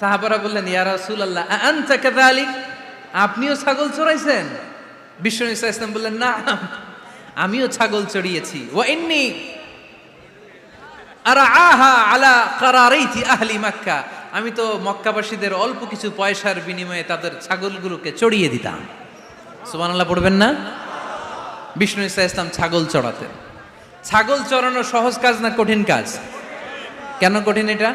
সাহাবারা বললেন, ইয়া আনতা কাযালিক? আপনিও ছাগল চড়াইছেন? সাল্লাল্লাহু আলাইহি ওয়াসাল্লাম বললেন না আমিও ছাগল চড়িয়েছি। ওয়া ইন্নী আরাআহা আলা আমি তো মক্কাবাসীদের অল্প কিছু পয়সার বিনিময়ে তাদের ছাগলগুলোকে চড়িয়ে দিতাম। সুবহানাল্লাহ পড়বেন না? বিষ্ণু ইসা ইসলাম ছাগল চড়াতেন। ছাগল চড়ানো সহজ কাজ না কঠিন কাজ? কেন কঠিন এটা?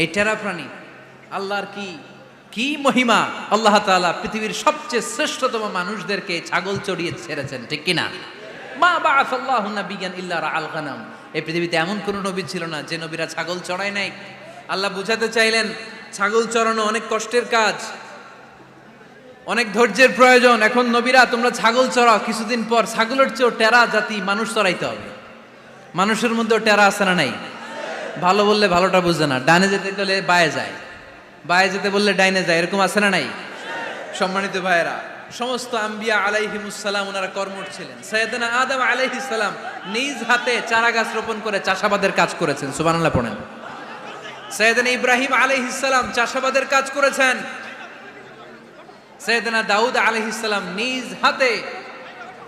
এই টেরা প্রাণী, আল্লাহর কি কি মহিমা, আল্লাহ তাআলা পৃথিবীর সবচেয়ে শ্রেষ্ঠতম মানুষদেরকে ছাগল চড়িয়ে ছেড়েছেন, ঠিক কি না মা বাআস আল্লাহু নাবিয়ান ইল্লা রাআল গানাম। এই পৃথিবীতে এমন কোনো নবী ছিল না যে নবীরা ছাগল চড়ায় নাই। আল্লাহ বুঝাতে চাইলেন, ছাগল চড়ানো অনেক কষ্টের কাজ, অনেক ধৈর্যের প্রয়োজন। এখন নবীরা, তোমরা ছাগল চড়াও, কিছুদিন পর ছাগলের চেয়েও টেরা জাতি মানুষ চড়াইতে হবে। মানুষের মধ্যেও টেরা আছে না নাই? ভালো বললে ভালোটা বুঝে না। ডানে যেতে গেলে বায়ে যায়। বায়ে যেতে বললে ডাইনে যায়। এরকম আছে না নাই? সম্মানিত ভাইয়েরা, সমস্ত আম্বিয়া আলাইহিমুসালাম ওনারা কর্মঠ ছিলেন। সৈয়দনা আদম আলাইহিস সালাম নিজ হাতে চারা গাছ রোপণ করে চাষাবাদের কাজ করেছেন। সুবহানাল্লাহ পড়েন। সৈয়দনা ইব্রাহিম আলাইহিস সালাম চাষাবাদের কাজ করেছেন। সৈয়দনা দাউদ আলাইহিস সালাম নিজ হাতে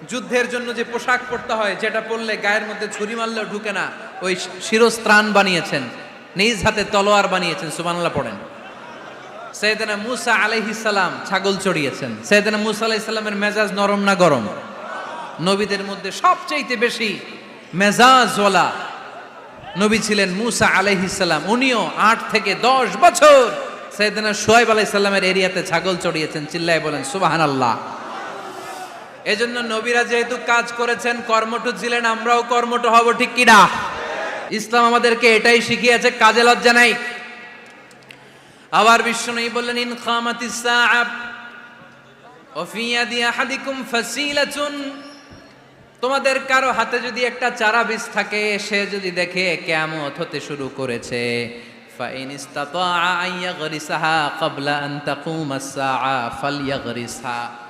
যুদ্ধের জন্য যে পোশাক পরতে হয়, যেটা পরলে গায়ের মধ্যে ছুরি মারলেও ঢুকে না, ওই শিরস্ত্রাণ বানিয়েছেন। নিজ হাতে তলোয়ার বানিয়েছেন, সুবহানাল্লাহ পড়েন। সৈয়দনা মুসা আলাইহিস সালাম ছাগল চড়িয়েছেন। সৈয়দনা মুসা আলাইহিস সালামের মেজাজ নরম না গরম? নবীদের মধ্যে সবচাইতে বেশি মেজাজওয়ালা নবী ছিলেন মুসা আলাইহিস সালাম। উনিও আট থেকে দশ বছর সৈয়দনা সোয়েব আলাইসাল্লামের এরিয়াতে ছাগল চড়িয়েছেন, চিল্লায় বলেন, সুবহানাল্লাহ। এজন্য নবীরা যেহেতু কাজ করেছেন কর্মঠ ছিলেন, আমরাও কর্মঠ হব, ঠিক কিনা? ইসলাম আমাদেরকে এটাই শিখিয়েছে, কাজে লজ্জা নাই। আবার বিষ্ণু বললেন, ইন আহাদিকুম ফাসিলাতুন। তোমাদের কারও হাতে যদি একটা চারা বীজ থাকে, সে যদি দেখে কিয়ামত হতে শুরু করেছে। ফালইয়াগরিসহা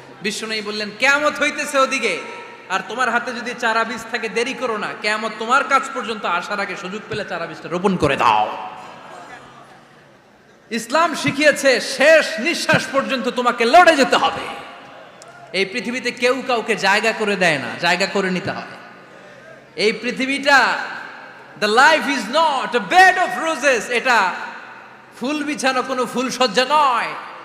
বিষ্ণুনাই বললেন, কেয়ামত হইতেছে ওদিকে। আর তোমার হাতে যদি চারা বীজ থাকে, দেরি করো না। কেয়ামত তোমার কাজ পর্যন্ত আসার আগে সুযোগ পেলে চারা বীজটা রোপণ করে দাও। ইসলাম শিখিয়েছে, শেষ নিঃশ্বাস পর্যন্ত তোমাকে লড়ে যেতে হবে। এই পৃথিবীতে কেউ কাউকে জায়গা করে দেয় না, জায়গা করে নিতে হয়। এই পৃথিবীটা the life is not bed of roses এটা ফুল বিছানো কোনো ফুল সজ্জা নয়।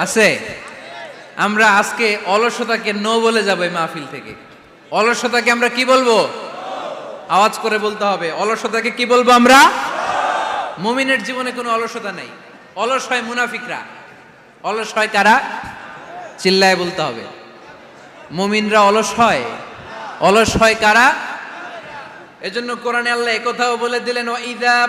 আছে? আমরা আজকে অলসতাকে নো বলে যাব এই মাহফিল থেকে। অলসতাকে আমরা কি বলব? আওয়াজ করে বলতে হবে। অলসতাকে কি বলব আমরা? মুমিনের জীবনে কোনো অলসতা নেই। অলস হয় মুনাফিকরা। অলস হয় কারা? চিল্লায় বলতে হবে। মুমিনরা অলস হয়। অলস হয় কারা? এজন্য কোরআনে আল্লাহ একথাও বলে দিলেন ও ইদা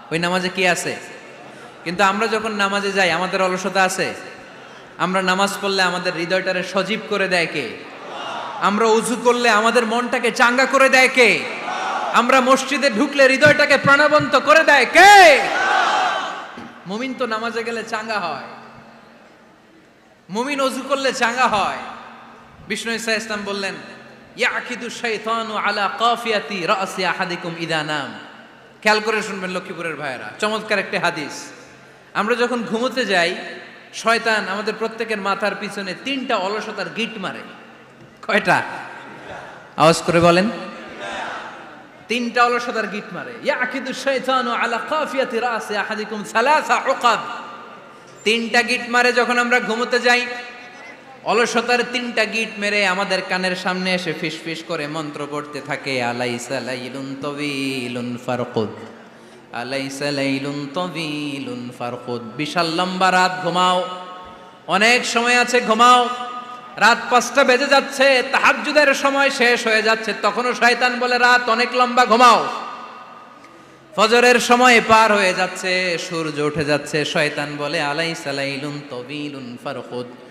ওই নামাজে কি আছে? কিন্তু আমরা যখন নামাজে যাই, আমাদের অলসতা আছে। আমরা নামাজ পড়লে আমাদের হৃদয়টারে সজীব করে দেয় কে? আমরা উজু করলে আমাদের মনটাকে চাঙ্গা করে দেয় কে? আমরা মসজিদে ঢুকলে হৃদয়টাকে প্রাণবন্ত করে দেয় কে? মুমিন তো নামাজে গেলে চাঙ্গা হয়। মুমিন অজু করলে চাঙ্গা হয়। বিষ্ণু ইসা ইসলাম বললেন, ইয়াকিদু শাইতানু আলা কাফিয়াতি রাসি আহাদিকুম ইদা নাম। খেয়াল করে শুনবেন লক্ষ্মীপুরের ভাইয়েরা। চমৎকার একটি হাদিস। আমরা যখন ঘুমোতে যাই, শয়তান আমাদের প্রত্যেকের মাথার পিছনে তিনটা অলসতার গিট মারে। কয়টা? আওয়াজ করে বলেন। তিনটা অলসতার গিট মারে। ইয়াকিদু শাইতানু আলা কাফিয়াতি রাসি আহাদিকুম সালাসা উকাব তিনটা গিট মারে যখন আমরা ঘুমোতে যাই অলসতার তিনটা গিট মেরে আমাদের কানের সামনে এসে ফিস ফিস করে মন্ত্র পড়তে থাকে, আলাইসা লাইলুন তবিলুন ফারকুদ। আলাইসা লাইলুন তবিলুন ফারকুদ। বিশাল লম্বা রাত, ঘুমাও। অনেক সময় আছে, ঘুমাও। রাত পাঁচটা বেজে যাচ্ছে, তাহাজ্জুদের সময় শেষ হয়ে যাচ্ছে, তখনও শয়তান বলে, রাত অনেক লম্বা, ঘুমাও। ফজরের সময় পার হয়ে যাচ্ছে, সূর্য উঠে যাচ্ছে, শয়তান বলে আলাই সালাইলুন তবিলুন ফারকুদ।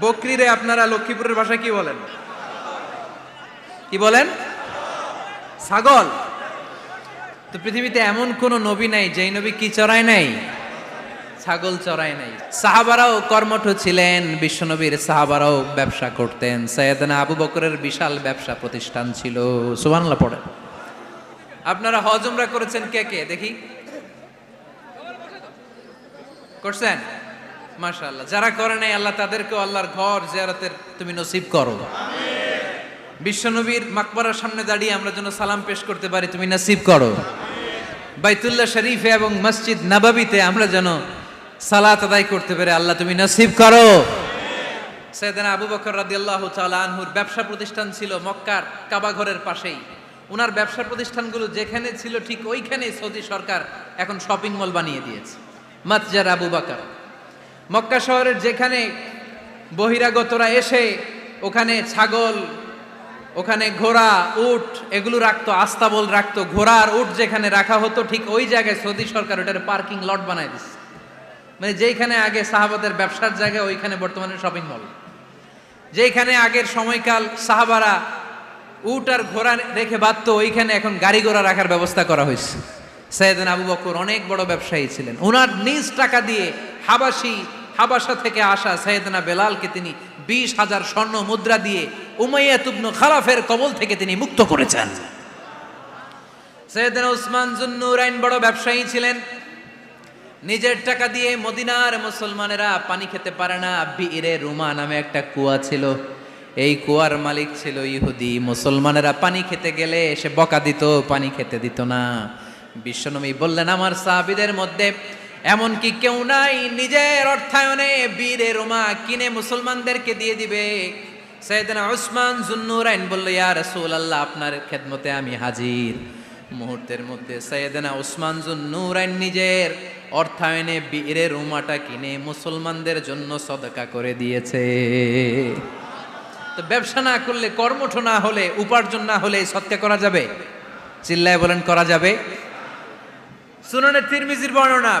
বকরিরে আপনারা লক্ষ্মীপুরের ভাষায় কি বলেন? কি বলেন? ছাগল। তো পৃথিবীতে এমন কোন নবী নাই, যেই নবী কি চড়ায় নাই? ছাগল চড়ায় নাই। সাহাবারাও কর্মঠ ছিলেন, বিশ্বনবীর সাহাবারাও ব্যবসা করতেন। সৈয়দনা আবু বকরের বিশাল ব্যবসা প্রতিষ্ঠান ছিল। সুবহানাল্লাহ পড়ে আপনারা হজমরা করেছেন কে কে? দেখি। করছেন? মাশাআল্লাহ। যারা করে নাই আল্লাহ তাদেরকেও আল্লাহর ঘর জিয়ারতের তুমি নসিব করো। বিশ্বনবীর মাকবরার সামনে দাঁড়িয়ে আমরা যেন সালাম পেশ করতে পারি তুমি নসিব করো। বাইতুল্লাহ শরীফে এবং মসজিদ নাবাবিতে আমরা যেন সালাত আদায় করতে পারি আল্লাহ তুমি নসিব করো। সৈয়দনা আবু বকর রাদিয়াল্লাহু তাআলা আনহুর ব্যবসা প্রতিষ্ঠান ছিল মক্কার কাবা ঘরের পাশেই। ওনার ব্যবসা প্রতিষ্ঠানগুলো যেখানে ছিল ঠিক ওইখানে সৌদি সরকার এখন শপিং মল বানিয়ে দিয়েছে। মাতজার আবু বাকার। মক্কা শহরের যেখানে বহিরাগতরা এসে, ওখানে ছাগল, ওখানে ঘোড়া, উট, এগুলো রাখতো, আস্তাবল রাখতো, ঘোড়া আর উট যেখানে রাখা হতো, ঠিক ওই জায়গায় সৌদি সরকার ওটার পার্কিং লট বানায় দিচ্ছে। মানে যেইখানে আগে সাহাবাদের ব্যবসার জায়গা, ওইখানে বর্তমানে শপিং মল। যেইখানে আগের সময়কাল সাহাবারা উট আর ঘোড়া রেখে বাঁধত, ওইখানে এখন গাড়ি ঘোড়া রাখার ব্যবস্থা করা হয়েছে। সৈয়দিন আবু বকর অনেক বড় ব্যবসায়ী ছিলেন। ওনার নিজ টাকা দিয়ে হাবাসি হাবাসা থেকে আসা সৈয়দনা বেলালকে তিনি বিশ হাজার স্বর্ণ মুদ্রা দিয়ে উমাইয়া তুবনু খালাফের কবল থেকে তিনি মুক্ত করেছেন। সৈয়দনা উসমান জুন্নুরাইন বড় ব্যবসায়ী ছিলেন। নিজের টাকা দিয়ে মদিনার মুসলমানেরা পানি খেতে পারে না। বীরে রুমা নামে একটা কুয়া ছিল। এই কুয়ার মালিক ছিল ইহুদি। মুসলমানেরা পানি খেতে গেলে সে বকা দিত, পানি খেতে দিত না। বিশ্বনবী বললেন, আমার সাহাবিদের মধ্যে এমন কি কেউ নাই নিজের অর্থায়নে বীরে রোমা কিনে মুসলমানদেরকে দিয়ে দিবে। সৈয়দনা উসমান জুন্নুরাইন বলল, ইয়া রাসূলুল্লাহ, আপনার খেদমতে আমি হাজির। মুহূর্তের মধ্যে সৈয়দনা উসমান জুন্নুরাইন নিজের অর্থায়নে বীরে রুমাটা কিনে মুসলমানদের জন্য সদকা করে দিয়েছে। তো ব্যবসা না করলে, কর্মঠ না হলে, উপার্জন না হলে সৎকা করা যাবে? চিল্লায় বলেন, করা যাবে? সুনানের তিরমিজির বর্ণনা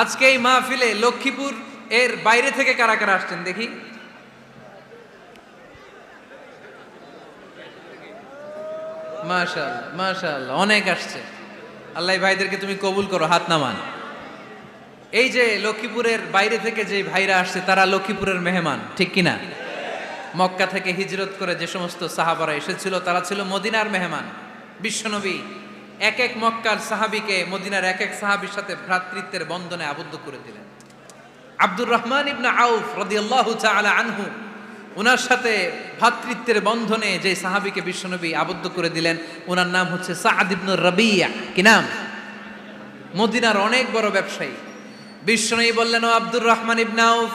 আজকে এই মাহফিলে লক্ষ্মীপুর এর বাইরে থেকে কারা কারা আসছেন দেখি। মাশাআল্লাহ মাশাআল্লাহ, অনেক আসছে। আল্লাহ ভাইদেরকে তুমি কবুল করো, হাত নামান। এই যে লক্ষ্মীপুরের বাইরে থেকে যে ভাইরা আসছে, তারা লক্ষ্মীপুরের মেহমান, ঠিক কিনা? মক্কা থেকে হিজরত করে যে সমস্ত সাহাবারা এসেছিল, তারা ছিল মদিনার মেহমান, বিশ্বনবী। এক এক মক্কার সাহাবিকে মদিনার এক এক সাহাবির সাথে ভ্রাতৃত্বের বন্ধনে আবদ্ধ করে দিলেন। আব্দুর রহমান ইবনা আউফ রাদিয়াল্লাহু তাআলা আনহু ওনার সাথে ভ্রাতৃত্বের বন্ধনে যে সাহাবিকে বিশ্বনবী আবদ্ধ করে দিলেন ওনার নাম হচ্ছে সাআদ ইবনুর রাবিয়া। কি নাম? মদিনার অনেক বড় ব্যবসায়ী। বিশ্বনবী বললেন, ও আব্দুর রহমান ইবনে আউফ,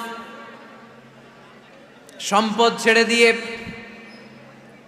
সম্পদ ছেড়ে দিয়ে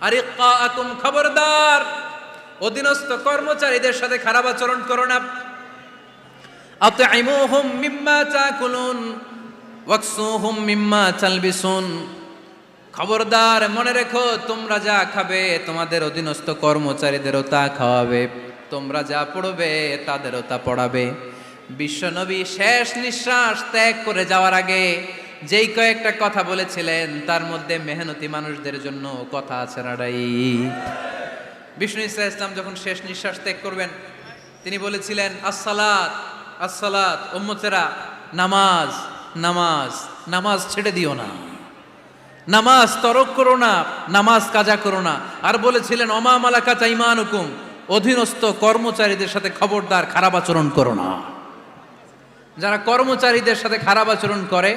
আরিক্কা আকুম খবরদার। অধীনস্থ কর্মচারীদের সাথে খারাপ আচরণ করো না। আতইমুহুম মিম্মা তাকুলুন, ওয়াকসুহুম মিম্মা তালবিসুন। খবরদার, মনে রেখো, তোমরা যা খাবে, তোমাদের অধীনস্থ কর্মচারীদেরও তা খাওয়াবে। তোমরা যা পড়বে, তাদেরও তা পড়াবে। বিশ্বনবী শেষ নিঃশ্বাস ত্যাগ করে যাওয়ার আগে যেই কয়েকটা কথা বলেছিলেন, তার মধ্যে মেহনতি মানুষদের জন্য কথা আছে নাড়াই বিষ্ণু ইসা ইসলাম যখন শেষ নিঃশ্বাস ত্যাগ করবেন, তিনি বলেছিলেন, আসসালাত আসসালাত, উম্মতেরা, নামাজ নামাজ নামাজ ছেড়ে দিও না। নামাজ তরক করো না, নামাজ কাজা করো না। আর বলেছিলেন অমা মালাকা চাইমান হুকুম অধীনস্থ কর্মচারীদের সাথে খবরদার খারাপ আচরণ করো না। যারা কর্মচারীদের সাথে খারাপ আচরণ করে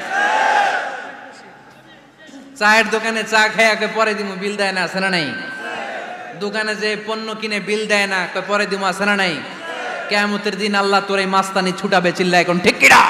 চায়ের দোকানে চা ওকে পরে দিমু, বিল দেয় না সেনা নাই? দোকানে যে পণ্য কিনে বিল দেয় না পরে দিমু, আছে না নাই? কেয়ামতের দিন আল্লাহ তোর এই মাস্তানি ছুটাবে চিল্লা এখন ঠিক কিরা